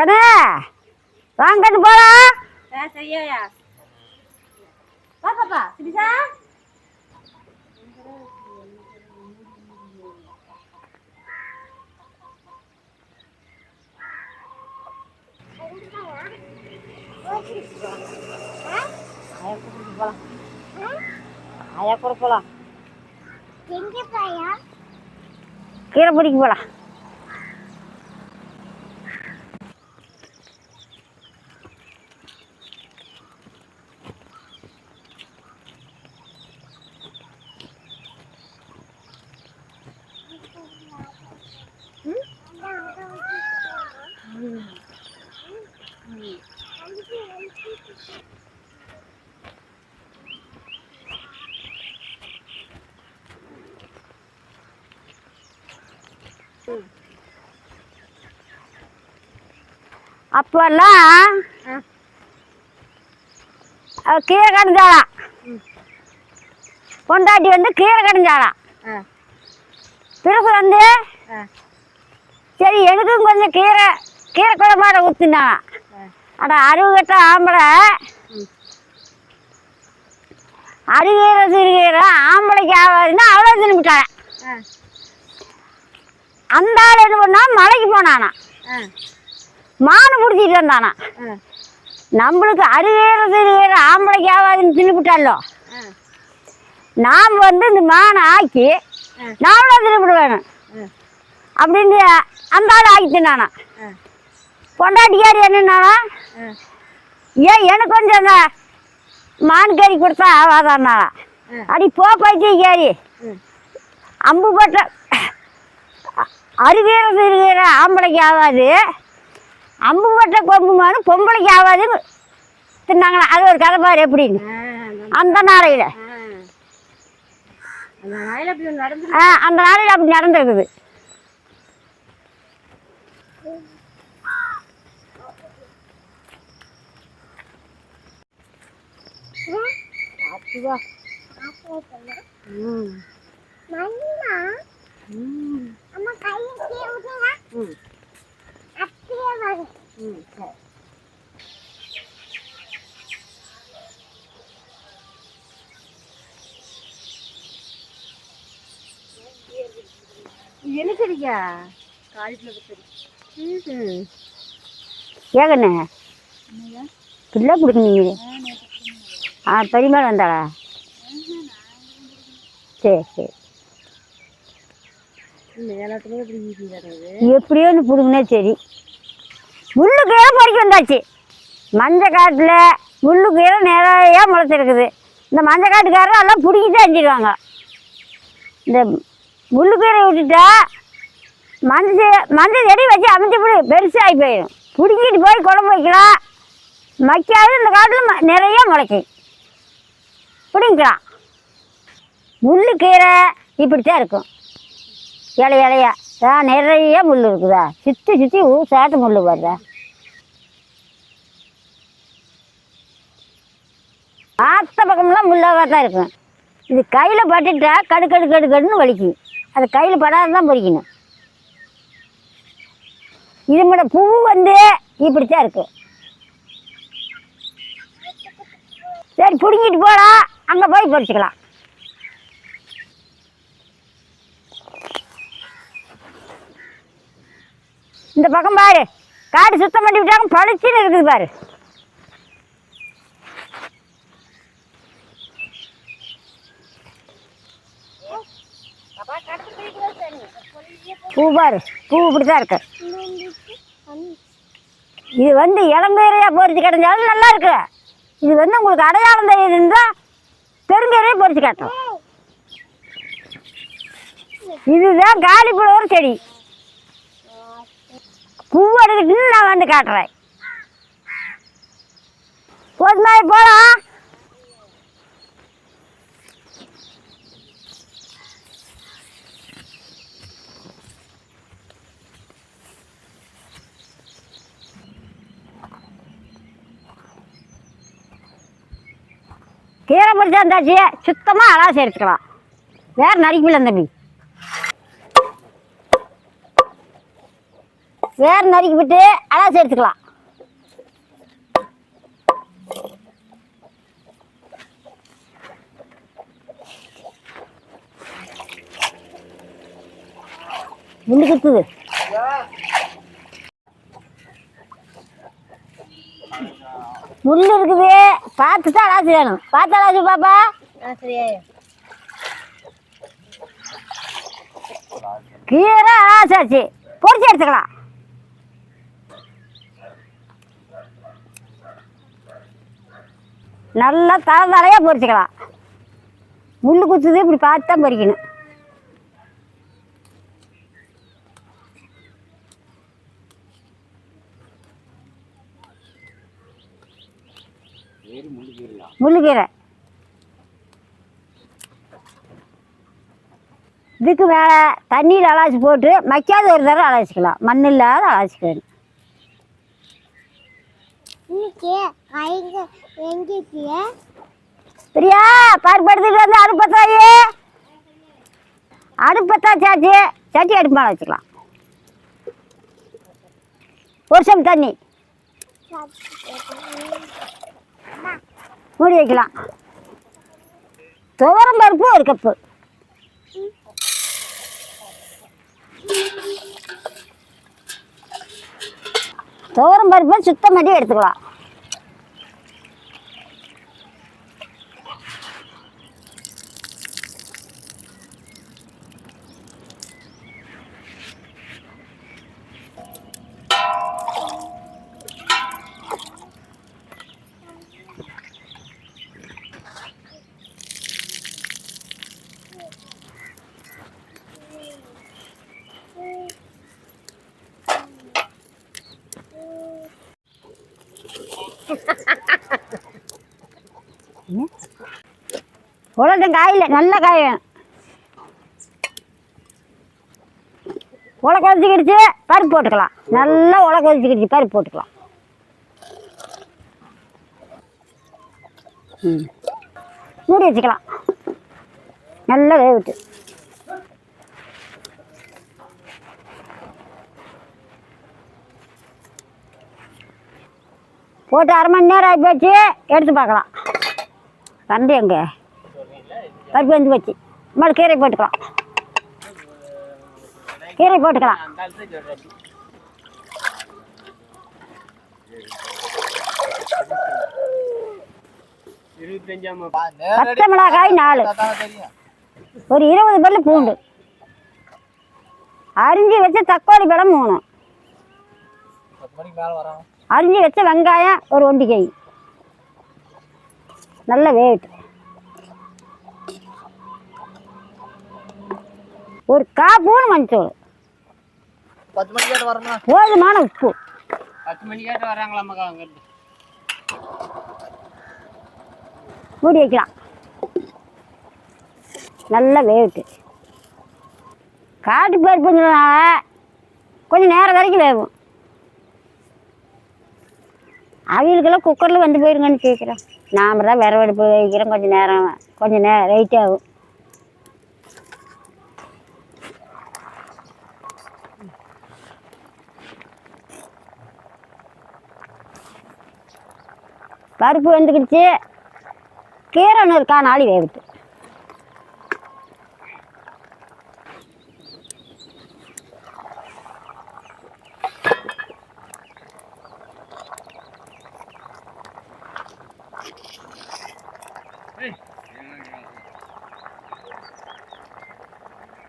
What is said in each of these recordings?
கண்ணு வாங்கன்னு போலாம் ஆ சரியாயா வா பாப்பா சிரிசா ஆயா கூட போலாம் கீரை பிடிக்க போலாம் அப்பெல்லாம் கீரை கடைஞ்சாலாம் பொண்டாட்டி வந்து கீரை கடைஞ்சாலாம் பிறகு வந்து சரி எனக்கும் கொஞ்சம் கீரை கீரை குழம்பாட அட அறுவு கட்ட ஆம்பளை. அருகீரை சிறுகீரை ஆம்பளைக்கு ஆகாதுன்னா அவ்வளோ தின்னுட்டாங்க அந்த ஆள் என்ன பண்ணா? மலைக்கு போனானா. மானை பிடிச்சிட்டு வந்தானா. நம்மளுக்கு அருகீரை சிறுகீரை ஆம்பளைக்கு ஆகாதுன்னு தின்னுபிட்டாலோ நாம் வந்து இந்த மானை ஆக்கி நாமளும் தின்னுபிட வேணும் அப்படின்னு அந்த ஆள் ஆக்கி தின்னானா. பொண்டாட்டிக்காரி என்னன்னானா ஆ. ஏன் எனக்கு கொஞ்சம் அந்த மான் கறி கொடுத்தா ஆகாதானா ம். அடி போ பைத்தியக்காரி. அம்பு போட்ட அருகீரை சிறுகீரை ஆம்பளைக்கு ஆகாது. அம்பு போட்ட கொம்பு மானு பொம்பளைக்கு ஆகாதுன்னு தின்னாங்களா? அது ஒரு கதை பாரு எப்படின்னு? அந்த- நாளையில். ஆ அந்த நாயில அப்படி ஒன்று நடந்து நாளையில் அப்படி நடந்திருக்குது சாப்பிடுவா ம் சரி. என்ன சரிக்கா காலிஃப்ளவர் சரி ம் ஏகண்ணே பிள்ளை கொடுக்குறீங்க. ஆ பெரியம்மா வந்தாளா? சரி சரி. எப்படியோ இப்படி எப்படியோன்னு பிடுங்கினா சரி. முள்ளுக்கீரை பறிக்க வந்தாச்சு. மஞ்சள் காட்டில் முள்ளுக்கீரை நிறையா முளைச்சிருக்குது இந்த மஞ்சள் காட்டுக்காரர் எல்லாம் பிடிக்கி தான் செஞ்சிடுவாங்க இந்த முள்ளுக்கீரை விட்டுட்டா மஞ்சள் மஞ்சள் செடி வச்சு அமைச்சு பிடி பெருசாகி போயிடும். பிடுங்கிட்டு போய் குழம்பு வைக்கலாம். மக்காவது இந்த காட்டில் ம- நிறைய முளைக்கும். பிடிங்கிக்கலாம். முள்ளுக்கீரை இப்படி தான் இருக்கும். இலை இலையா ஆ நிறைய முள் இருக்குதா? சுற்றி சுற்றி ஊ சேட்டு முள் வருதா ஆத்த பக்கம்லாம் முள்ளாக தான் இருக்கும். இது கையில் பட்டுட்டா கடு கடு கடு கடுன்னு வலிக்கும். அது கையில் படாத தான் பொறிக்கணும் இதோட பூ வந்து இப்படி தான் இருக்கு. சரி பிடுங்கிட்டு போகலாம் அங்கே போய் பறிச்சுக்கலாம். இந்த பக்கம் பாரு. காடு சுத்தம் பண்ணி விட்டாங்க பளிச்சுன்னு இருக்குது பாரு. பூ பாரு. பூ இப்படி தான் இருக்கு. இது வந்து இளம்பேரையாக பொறிச்சு கிடைஞ்சாலும் நல்லா இருக்கு. இது வந்து உங்களுக்கு அடையாளம் தெரியுதுன்னா பெருங்கரையை பொறிச்சு காட்டும். இதுதான் காலிஃப்ளவர் செடி. பூ நான் வந்து காட்டுறேன். போதுமா போகலாம் கீரை பறிச்சா இருந்தாச்சு சுத்தமாக அலாசி எடுத்துக்கலாம் வேறு நறுக்கல தம்பி. வேர் நறுக்கி விட்டு அலாசி எடுத்துக்கலாம் முள்ளு குத்துது முள் இருக்குது. பார்த்து தான் அலாசி வேணும் பார்த்து அலாசி பாப்பா. கீரை அலாசாச்சு பொரிச்சு எடுத்துக்கலாம். நல்லா தலை தலையாக பொறிச்சிக்கலாம் முள் குத்துது இப்படி பார்த்து தான் பொறிக்கணும் முள்ளுக்கீரை. இதுக்கு மேலே தண்ணியில் அலாசி போட்டு மக்காத ஒரு தடவை அலாசிக்கலாம். மண் இல்லாத அலாசிக்கணும் பிரியா பருப்பு எடுத்துட்டு வந்து அடுப்பத்தாயே. அடுப்பத்தா சாச்சி? சட்டி அடுப்பு மேலே வச்சுக்கலாம். ஒரு சம் தண்ணி. மூடி வைக்கலாம். துவரம் பருப்பு ஒரு கப்பு. துவரம் பருப்பை சுத்தம் பண்ணி எடுத்துக்கலாம். உலட்டும் காயில் நல்ல காய் உலக கொதிச்சுக்கிடுச்சு பருப்பு போட்டுக்கலாம். நல்லா உலக கொதிச்சுக்கிடுச்சு பருப்பு போட்டுக்கலாம். ம். மூடி வச்சுக்கலாம். நல்லா வேவிட்டு போட்டு அரை மணி நேரம் ஆகி போச்சு எடுத்து பார்க்கலாம். தம்பி எங்கே? பருப்பு வந்து போச்சு மேலே கீரை போட்டுக்கலாம். கீரை போட்டுக்கலாம். பச்சை மிளகாய் நாலு. ஒரு இருபது பல்லு பூண்டு. அரிஞ்சு வச்ச தக்காளி பழம் மூணு. அரிஞ்சு வச்ச வெங்காயம் ஒரு ஒண்டி கை. நல்ல வேவிட்டு ஒரு காப்பூன் மஞ்சள். பத்து மணிக்காட்டு வரமா போதுமான உப்பு. பத்து மணிக்காட்டு வராங்களாமாக்கா அங்க இருந்து மூடி வைக்கலாம். நல்லா வேவிட்டு காட்டு பருப்புங்கிறதுனால கொஞ்சம் நேரம் வரைக்கும் வேகும். அவங்களுக்கெல்லாம் குக்கரில் வந்து போயிருங்கன்னு கேட்குறேன் நாம் தான் விரவு அடுப்பு வைக்கிறோம். கொஞ்சம் நேரம் கொஞ்சம் நே லைட் ஆகும். பருப்பு வந்துக்கிடுச்சு. கீரை ஒன்று இருக்கா நாளி வேகுது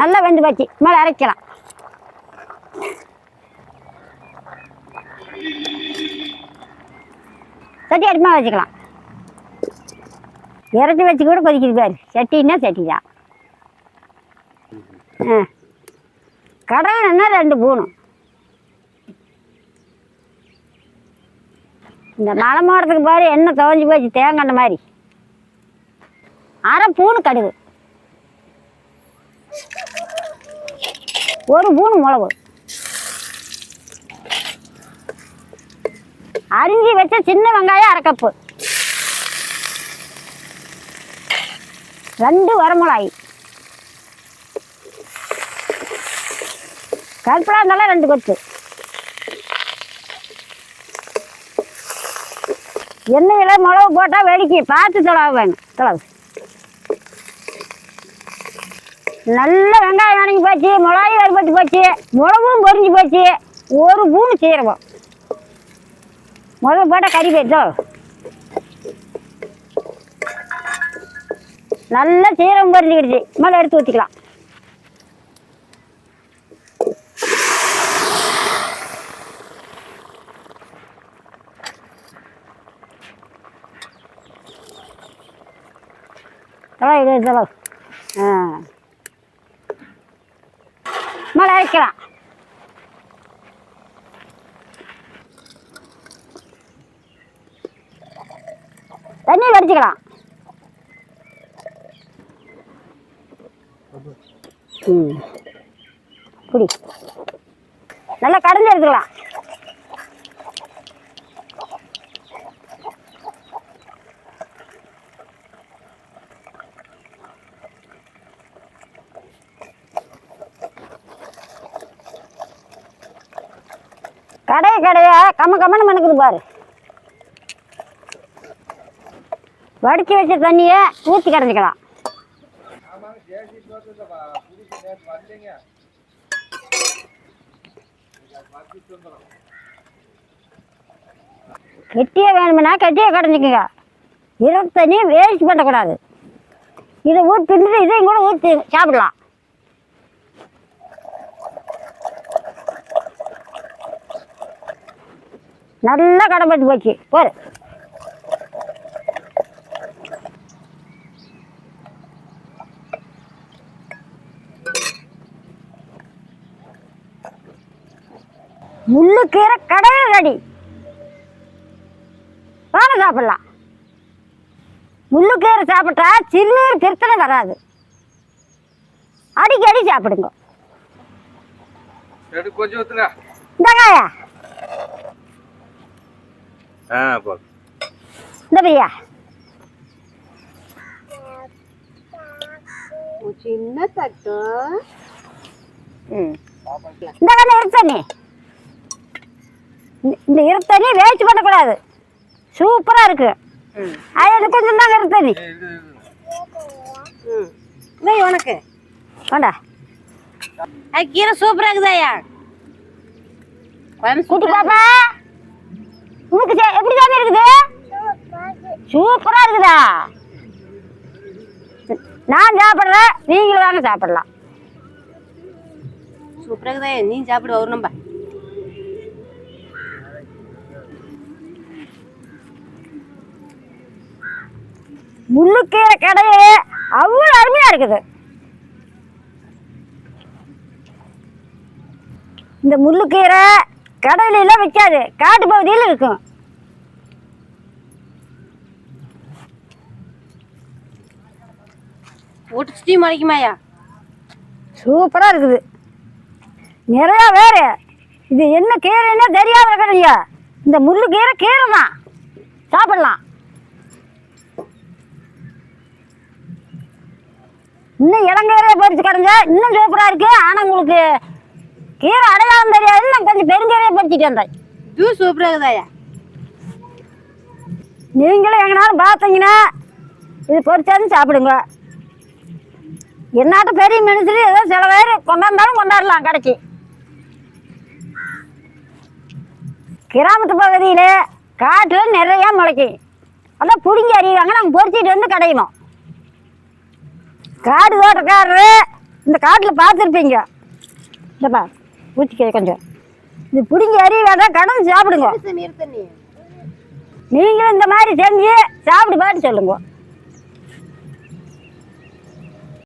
நல்லா வெந்து போச்சு. மேலே அரைக்கலாம் சட்டி அடுப்பா வச்சுக்கலாம். இறச்சி வச்சு கூட கொதிக்குது பாரு. சட்டின்னா சட்டி தான் ஆ. கடலைன்னா ரெண்டு பூணும். இந்த மலை மாடத்துக்கு பாரு எண்ணெய் துவஞ்சி போச்சு தேங்காய் மாதிரி. அரை பூணு கடுகு. ஒரு பூணு மிளகு. அரிஞ்சு வச்ச சின்ன வெங்காயம் அரைக்கப்பு ரெண்டு வரமிளாய் கருப்பெலாம் இருந்தாலும் ரெண்டு கொத்து. எண்ணெயில் மிளகு போட்டால் வெடிக்கி. பார்த்து தொலாவு வேணும். தொலாவு நல்ல வெங்காயம் வணங்கி போச்சு மிளகாயும் வறுபட்டு போச்சு மிளகும் பொறிஞ்சு போச்சு. ஒரு பூண்டு சீரகம். முதல்ல போட்டால் கறி போயிடுச்சோ நல்லா சீரகம் பொரிஞ்சுக்கிடுச்சு மேலே எடுத்து ஊற்றிக்கலாம் தலை இது மேலே வைக்கலாம் தண்ணி வடிச்சுக்கலாம். ம். குடி நல்லா கடைஞ்சி எடுத்துக்கலாம். கடைய கடைய? கம்ம கம்மன்னு மணக்குது பாரு. வடிச்சு வச்ச தண்ணியை ஊற்றி கரைஞ்சிக்கலாம். கெட்டியாக வேணும்னா கெட்டியாக கடைஞ்சிக்கங்க இரவு தண்ணியை வேஸ்ட் பண்ணக்கூடாது. இதை ஊற்றி இதையும் கூட ஊற்றி சாப்பிடலாம். நல்லா கடம்பட்டு போச்சு. போரு முள்ளுக்கீரை கடையே ரெடி வாங்க சாப்பிடலாம். முள்ளுக்கீரை சாப்பிட்டா சிறுநீர் பிரச்சனை வராது. அடிக்கடி சாப்பிடுங்க. இந்த பையா. சின்ன தட்டு. இந்த கண்ணு இருத்தண்ணி இந்த இருத்தண்ணி வேஸ்ட் பண்ணக்கூடாது. சூப்பராக இருக்கு. அது எனக்கு கொஞ்சம் தாங்க இருத்தண்ணி இல்லை உனக்கு. வேண்டா அது கீரை சூப்பராக இருக்குதாயா குட்டி பாப்பா. உனக்கு எப்படி தானே இருக்குது? சூப்பராக இருக்குதா? நான் சாப்பிட்றேன் நீங்களும் வாங்க சாப்பிடலாம். சூப்பராக இருக்குதாயா நீ சாப்பிடு ஒரு நம்ப முள்ளுக்கீரை கடையே. அவ்வளோ அருமையாக இருக்குது. இந்த முள்ளுக்கீரை கடையில எல்லாம் விற்காது காட்டு பகுதியில் இருக்கும். போட்டு சுற்றி மறைக்குமாயா சூப்பராக இருக்குது. நிறையா வேறு. இது என்ன கீரைன்னே தெரியாத இருக்கிறீங்க இந்த முள்ளு கீரை கீரை தான் சாப்பிடலாம். இன்னும் இளங்கீரையை பறித்து கடைஞ்சா இன்னும் சூப்பராக இருக்கு. ஆனால் உங்களுக்கு கீரை அடையாளம் தெரியாது. நான் கொஞ்சம் பெருங்கீரையை பறிச்சிட்டு வந்தேன். இது சூப்பராக இருக்குதாயா நீங்களும் எங்கனாலும் பார்த்தீங்கன்னா இது பொறிச்சாந்து சாப்பிடுங்க. என்னாட்ட பெரிய மனுஷரு ஏதோ சில பேர் கொண்டாந்தாலும் கொண்டாடலாம் கடைக்கு. கிராமத்து பகுதியில் காட்டில் நிறையா முளைக்கும் அதான் பிடுங்கி அறிவாங்க நாங்கள் பொறிச்சிட்டு வந்து கடையணும். காடு தோட்டக்காரரு இந்த காட்டில் பார்த்துருப்பீங்க. இந்தப்பா ஊற்றிக்க கொஞ்சம். இது பிடுங்கி அறிவாங்க கடன் சாப்பிடுங்க. தண்ணி தண்ணி நீங்களும் இந்த மாதிரி செஞ்சு சாப்பிட்டு பாட்டு சொல்லுங்க.